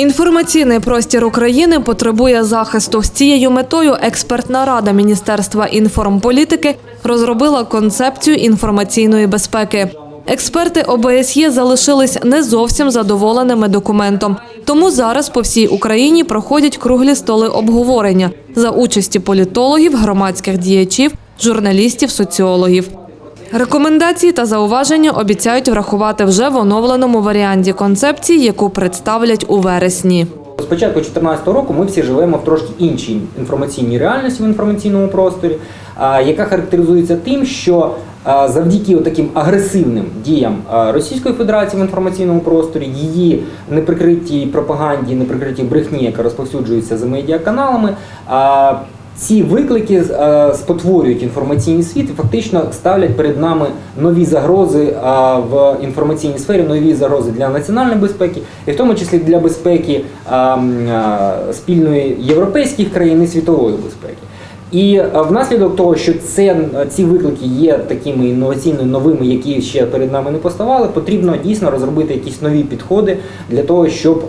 Інформаційний простір України потребує захисту. З цією метою експертна рада Міністерства інформполітики розробила концепцію інформаційної безпеки. Експерти ОБСЄ залишились не зовсім задоволеними документом. Тому зараз по всій Україні проходять круглі столи обговорення за участі політологів, громадських діячів, журналістів, соціологів. Рекомендації та зауваження обіцяють врахувати вже в оновленому варіанті концепції, яку представлять у вересні. З початку 2014 року ми всі живемо в трошки іншій інформаційній реальності в інформаційному просторі, яка характеризується тим, що завдяки таким агресивним діям Російської Федерації в інформаційному просторі, її неприкритій пропаганді, неприкритій брехні, яка розповсюджується за медіаканалами. Ці виклики е, спотворюють інформаційний світ і фактично ставлять перед нами нові загрози е, в інформаційній сфері, нові загрози для національної безпеки, і в тому числі для безпеки е, м, е, спільної європейських країн і світової безпеки. І внаслідок того, що це, ці виклики є такими інноваційними новими, які ще перед нами не поставали, потрібно дійсно розробити якісь нові підходи для того, щоб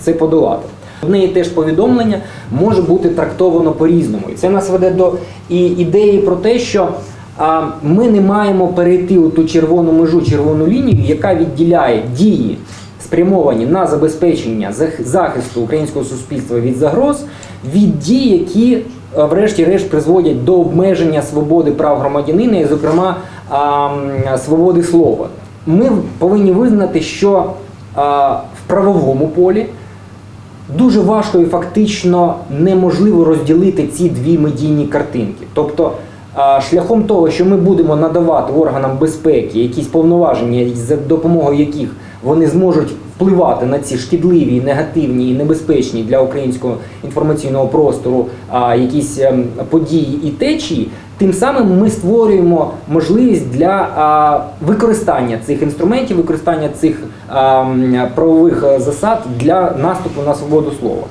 це подолати. В неї теж повідомлення може бути трактовано по-різному. І це нас веде до і ідеї про те, що ми не маємо перейти у ту червону межу, червону лінію, яка відділяє дії, спрямовані на забезпечення захисту українського суспільства від загроз, від дій, які врешті-решт призводять до обмеження свободи прав громадянина, і, зокрема, свободи слова. Ми повинні визнати, що в правовому полі. Дуже важко і фактично неможливо розділити ці дві медійні картинки. Тобто, шляхом того, що ми будемо надавати органам безпеки якісь повноваження, за допомогою яких вони зможуть впливати на ці шкідливі, негативні і небезпечні для українського інформаційного простору якісь ем, події і течії, тим самим ми створюємо можливість для а, використання цих інструментів, використання цих а, правових е, засад для наступу на свободу слова.